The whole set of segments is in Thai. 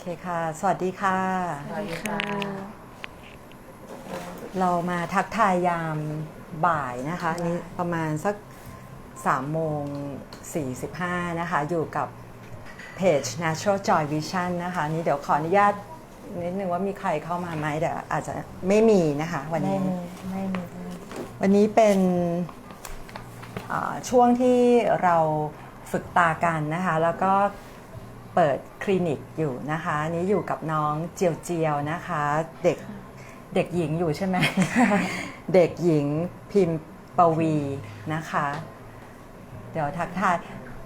เคค่ะ สวัสดีค่ะ สวัสดีค่ะ เรามาทักทายยามบ่ายนะคะอันนี่ประมาณสัก3โมง45 นะคะ อยู่กับเพจ Natural Joy Vision นะคะ นี่เดี๋ยวขออนุญาตนิดนึงว่ามีใครเข้ามาไหมเดี๋ยวอาจจะไม่มีนะคะ วันไม่นี้มีไม่มีไม่มี วันนี้เป็นอ่าช่วงที่เราฝึกตากันนะคะ แล้วก็ เปิดคลินิกอยู่นะคะอันนี้อยู่กับน้องเจียวเจียวนะคะ เด็กเด็กหญิงอยู่ใช่ไหม เด็กหญิงพิมพ์ปวีนะคะ เดี๋ยวทักทาย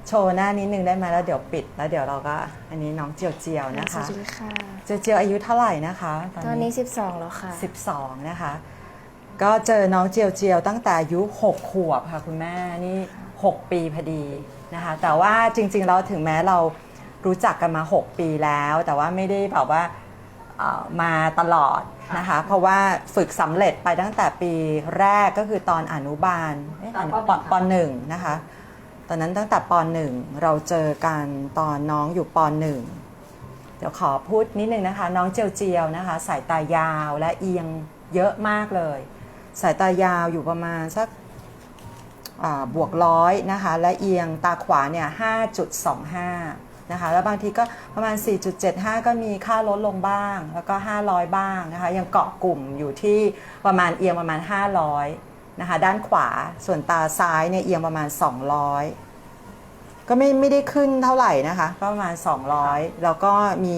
โชว์หน้านิดนึงได้ไหมแล้วเดี๋ยวปิด แล้วเดี๋ยวเราก็อันนี้น้องเจียวเจียวนะสคะวัสดีค่ะ เจียวเจียวอายุเท่าไหร่นะคะตอนนี้ 12 แล้วค่ะ 12 นะคะ ก็เจอน้องเจียวเจียวตั้งแต่อายุ 6 ขวบค่ะคุณแม่นี่ 6 ปีพอดีนะคะ แต่ว่าจริงๆแล้วถึงแม้เรา รู้จักกันมา 6 ปีแล้ว แต่ว่าไม่ได้แบบว่าเอ่อมาตลอดนะคะ เพราะว่าฝึกสำเร็จไปตั้งแต่ปีแรกก็คือตอนอนุบาลเอ๊ะตอนปปปหนึ่งนะคะ ตอนนั้นตั้งแต่ปหนึ่งเราเจอกันตอนน้องอยู่ปหนึ่งเดี๋ยวขอพูดนิดนึงนะคะ น้องเจียวเจียวนะคะ สายตายาวและเอียงเยอะมากเลย สายตายาวอยู่ประมาณสักอ่าบวกร้อยนะคะ และเอียงตาขวาเนี่ย 5.25 นะคะแล้วบางทีก็ประมาณ 4.75 ก็มีค่าลดลงบ้าง แล้วก็ 500 บ้างนะคะยังเกาะกลุ่มอยู่ที่ประมาณเอียงประมาณ 500นะคะด้านขวาส่วนตาซ้ายเนี่ยเอียงประมาณ 200 ก็ไม่ไม่ได้ขึ้นเท่าไหร่นะคะก็ประมาณ 200 แล้วก็มี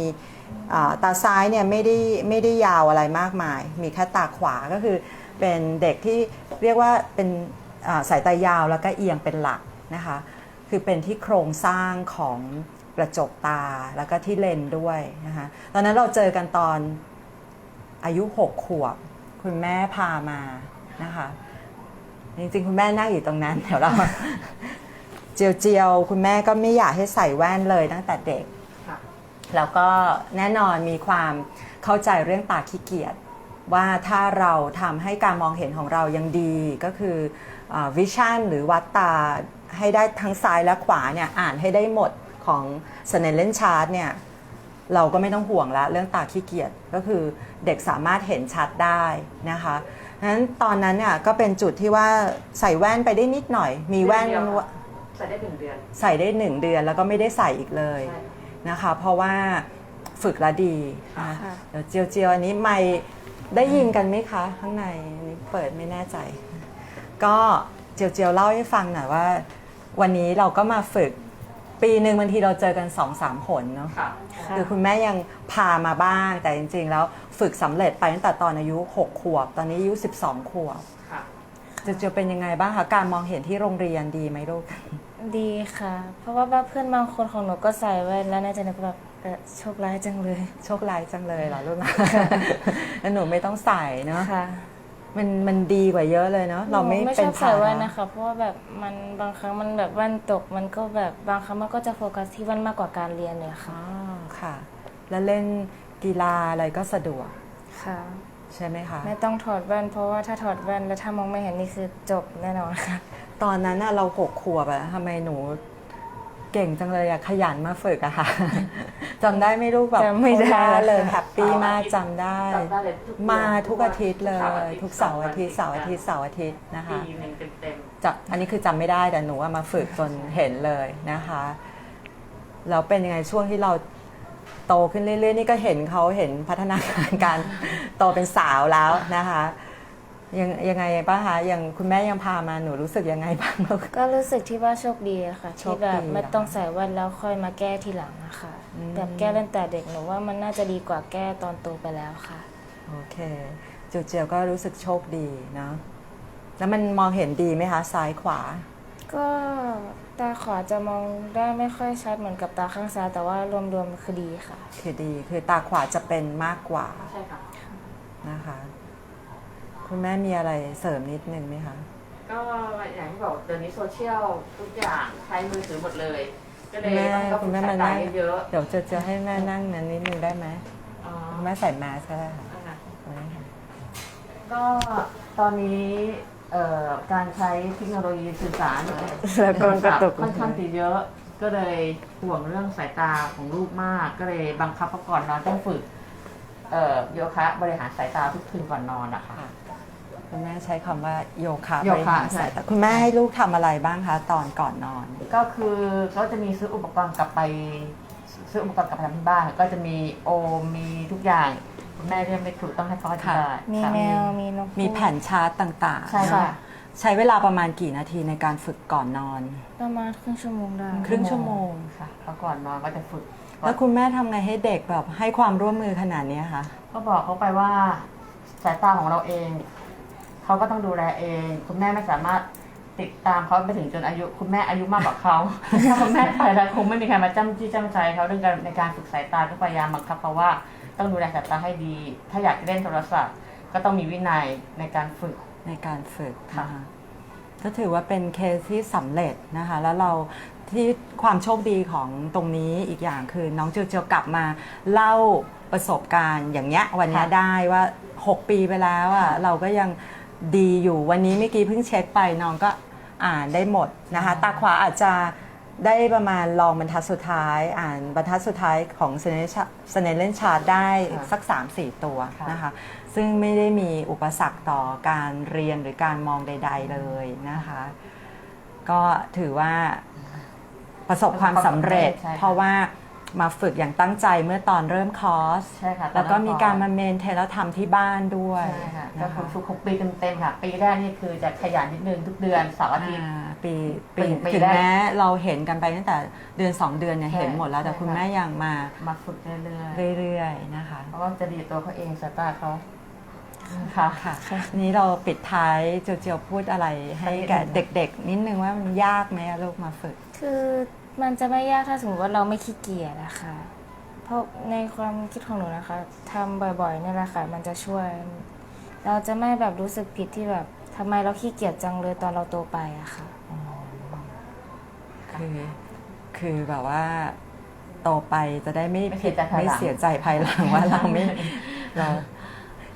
ตาซ้ายเนี่ยไม่ได้ไม่ได้ยาวอะไรมากมาย มีแค่ตาขวาก็คือเป็นเด็กที่เรียกว่าเป็นสายตายาวแล้วก็เอียงเป็นหลักนะคะคือเป็นที่โครงสร้างของ กระจกตาแล้วก็ที่เลนด้วยนะคะตอนนั้นเราเจอกันตอนอายุ6ขวบ คุณแม่พามานะคะจริงๆ คุณแม่นั่งอยู่ตรงนั้นเดี๋ยวเราเจียวเจียวๆคุณแม่ก็ไม่อยากให้ใส่แว่นเลยตั้งแต่เด็ก แล้วก็แน่นอนมีความเข้าใจเรื่องตาขี้เกียจว่าถ้าเราทำให้การมองเห็นของเรายังดีก็คือวิชั่นหรือวัดตาให้ได้ทั้งซ้ายและขวาเนี่ยอ่านให้ได้หมด ของสเนเลนชาร์ตเนี่ยเราก็ไม่ต้องห่วงละเรื่องตาขี้เกียจก็คือเด็กสามารถเห็นชัดได้นะคะฉะนั้นตอนนั้นเนี่ยก็เป็นจุดที่ว่าใส่แว่นไปได้นิดหน่อย มีแว่นเดือนเดียวใส่ได้หนึ่งเดือน ใส่ได้หนึ่งเดือนแล้วก็ไม่ได้ใส่อีกเลยใช่นะคะ เพราะว่าฝึกแล้วดีนะค่ะเดี๋ยวเจียวเจียวๆอันนี้ไม่ได้ยินกันไหมคะ ข้างในอันนี้เปิดไม่แน่ใจ ก็เจียวเจียวๆเล่าให้ฟังหน่อยว่า วันนี้เราก็มาฝึก ปีหนึ่งบางทีเราเจอกันสองสามผลเนาะค่ะค่ะ คือคุณแม่ยังพามาบ้าง แต่จริง ๆ แล้วฝึกสำเร็จไปตั้งแต่ตอนอายุ 6 ขวบ ตอนนี้อายุ 12 ขวบ ค่ะเจียวเจียวๆเป็นยังไงบ้างคะ การมองเห็นที่โรงเรียนดีไหมลูก ดีค่ะ เพราะว่าเพื่อนบางคนของหนูก็ใส่แว่นแล้วน่าจะนึกแบบเอ่อโชคร้ายจังเลย โชคร้ายจังเลยเหรอลูกแล้วหนูไม่ต้องใส่เนาะ ค่ะ มันมันดีกว่าเยอะเลยเนาะเราไม่หนูไม่ชเป็นอบใส่ภาแว่นระนะคะเพราะว่าแบบมันบางครั้งมันแบบแว่นตก มันก็แบบบางครั้งมันก็จะโฟกัสที่แว่นมากกว่าการเรียนเลยอ๋ค่ะอค่ะ แล้วเล่นกีฬาอะไรก็สะดวกค่ะ ใช่ไหมคะ ไม่ต้องถอดแว่น เพราะว่าถ้าถอดแว่นแล้วถ้ามองไม่เห็นนี่คือจบแน่นอนค่ะ ตอนนั้นน่ะเราหกขวบอะทำไมหนูเก่งจังเลยอะขยันมาฝึกอะค่ะ จำได้ไหม่รู้แบบจำไม่ได้โอ้ยเลยค่ะ แฮปปี้มากจำได้ จำได้เลยทุกเดือนมาทุกอาทิตย์เลยเสาร์อาทิตย์ทุกเสาร์อาทิตย์เสาร์อาทิตย์เสาร์อาทิตย์นะคะ ปีหนึ่งเต็มจะอันนี้คือจำไม่ได้แต่หนูว่ามาฝึกจนเห็นเลยนะคะแล้วเป็นยังไงช่วงที่เราโตขึ้นเรื่อยๆ นี่ก็เห็นเขาเห็นพัฒนาการการ โตเป็นสาวแล้วนะคะ ยังยังไงบ้างคะยังคุณแม่ยังพามาหนูรู้สึกยังไงบ้างลูก ก็รู้สึกที่ว่าโชคดีอะค่ะโชที่คดีแบบไม่เหรอต้องใส่แว่นแล้วค่อยมาแก้ทีหลังนะคะอืม แบบแก้ตั้งแต่เด็กหนูว่ามันน่าจะดีกว่าแก้ตอนโตไปแล้วค่ะ โอเคจูเจียวก็รู้สึกโชคดีเนาะแล้วมันมองเห็นดีไหมคะซ้ายขวา ก็ตาขวาจะมองได้ไม่ค่อยชัดเหมือนกับตาข้างซ้ายแต่ว่ารวมๆคือดีค่ะ คือดีคือตาขวาจะเป็นมากกว่าๆใช่ค่ะนะคะ คุณแม่มีอะไรเสริมนิดนึงไหมคะ ก็อย่างที่บอกเดี๋ยวนี้โซเชียลทุกอย่างใช้มือถือหมดเลย ก็เลยแม่ต้องคุณแม่ใช้มาตานั่งเยอะเดี๋ยวจะจะให้แม่นั่งนั้นนิดนึงได้ไหมๆอ๋อคุณแม่ใส่แมสก็ได้ค่ะอะเอาไว้ค่ะ ก็ตอนนี้เอ่อการใช้เทคโนโลยีสื่อสารแล้วก็กระตุก ค่อนข้างจะเยอะ ก็เลยห่วงเรื่องสายตาของลูกมาก ก็เลยบังคับเขาก่อนนอนต้องฝึกเอ่อโยคะบริหารสายตาทุกคืนก่อนนอนอะค่ะคุ ณแม่ใช้คำว่าโยคะโยคะบริหารสายตาคุณแม่ให้ลูกทำอะไรบ้างคะ ตอนก่อนนอน ก็คือเขาจะมีซื้ออุปกรณ์กลับไป ซื้ออุปกรณ์กลับไปทำที่บ้าน ก็จะมีโอมมีทุกอย่างคุณแม่เรียกไม่ถูกต้องให้เขาอธิบายมีค่ะแมว มีนกมีแผ่นชาร์ตต่างๆ ใช่นค่ะ ใช้เวลาประมาณกี่นาทีในการฝึกก่อนนอน ประมาณครึ่งชั่วโมงได้ ครึ่งชั่วโมง ค่ะแล้วก่อนนอนก็จะฝึก แล้วคุณแม่ทำไงให้เด็กแบบให้ความร่วมมือขนาดเนี้ยคะ ก็บอกเขาไปว่าสายตาของเราเอง เขาก็ต้องดูแลเอง คุณแม่ไม่สามารถติดตามเขาไปถึงจนอายุ คุณแม่อายุมากกว่าเขาถ้าคุณแม่ไปแล้วคงไม่มีใครมาจ้ำจี้จ้ำใจเขาเรื่องการในการฝึกสายตาก็พยายามบังคับเขาว่าต้องดูแลสายตาให้ดี ถ้าอยากจะเล่นโทรศัพท์ ก็ต้องมีวินัยในการฝึก ในการฝึกค่ะนะคะก็ถือว่าเป็นเคสที่สำเร็จนะคะ แล้วเราที่ความโชคดีของตรงนี้อีกอย่างคือน้องเจียวเจียวกลับมาเล่าประสบการณ์อย่างเงี้ยวันเนี้ยได้ว่า 6 ปีไปแล้วอะเราก็ยัง ดีอยู่วันนี้เมื่อกี้เพิ่งเช็คไปน้องก็อ่านได้หมดนะคะ ตาขวาอาจจะได้ประมาณลองบรรทัดสุดท้าย อ่านบรรทัดสุดท้ายของเซเนเลนชาร์ได้ค่ะสัก 3-4 ตัวค่ะนะคะ ซึ่งไม่ได้มีอุปสรรคต่อการเรียนหรือการมองใด ๆเลยนะคะ ก็ถือว่าประสบความสำเร็จใช่ค่ะเพราะว่า มาฝึกอย่างตั้งใจเมื่อตอนเริ่มคอร์สใช่ค่ะแล้วก็มีการมาเมนเทนแล้วทำที่บ้านด้วยใช่ค่ะก็นะคือคะฝึกหกปีเต็มๆค่ะ ปีแรกนี่คือจะขยันนิดนึงทุกเดือนเสาร์อาทิตย์อ่าปีปีปีปีถึงแรกแม้เราเห็นกันไปตั้งแต่เดือน 2 เดือนเนี่ยใช่เห็นหมดแล้วแต่ใช่คุณค่ะแม่ยังมามาฝึกเรื่อยเรื่อยๆนะคะๆเพราะว่าจะดีตัวเขาเองสายตาเขา ค่ะค่ะทีนี้เราปิดท้ายเจียวๆพูดอะไร ให้แก่เด็กๆ นิดนึงว่ามันยากไหมอะลูกมาฝึก คือมันจะไม่ยากถ้าสมมติว่าเราไม่ขี้เกียจนะคะ เพราะในความคิดของหนูนะคะทำบ่อยๆเนี่ยแหละค่ะมันจะช่วย เราจะไม่แบบรู้สึกผิดที่แบบทำไมเราขี้เกียจจังเลยตอนเราโตไปอะค่ะ คือ คือแบบว่าโตไปจะได้ไม่ไม่เสีผิยดใจภายหลัง ไม่เสียใจภายหลังว่าเราไม่เรา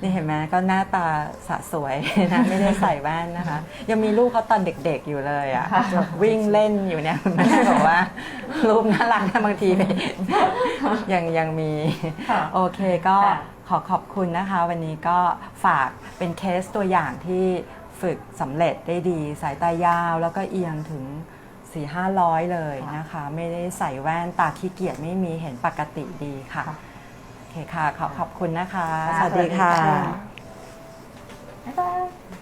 นี่เห็นไหมก็หน้าตาสะสวยนะไม่ได้ใส่แว่นนะคะ ยังมีรูปเขาตอนเด็กๆอยู่เลยอะแบบวิ่งเล่นอยู่เนี่ยคุณแม่บอกว่า รูปน่ารักนะบางทียังยังมีค่ะโอเคก็ค่ะขอขอบคุณนะคะ วันนี้ก็ฝากเป็นเคสตัวอย่างที่ฝึกสำเร็จได้ดี สายตายาว แล้วก็เอียงถึง4 5 0 0เลยนะคะ ไม่ได้ใส่แว่นตาขี้เกียจไม่มีเห็นปกติดีค่ะค่ะ โอเคค่ะ ขอขอบคุณนะคะค่ะสวัสดีค่ะสวัสดีค่ะ บ๊ายบาย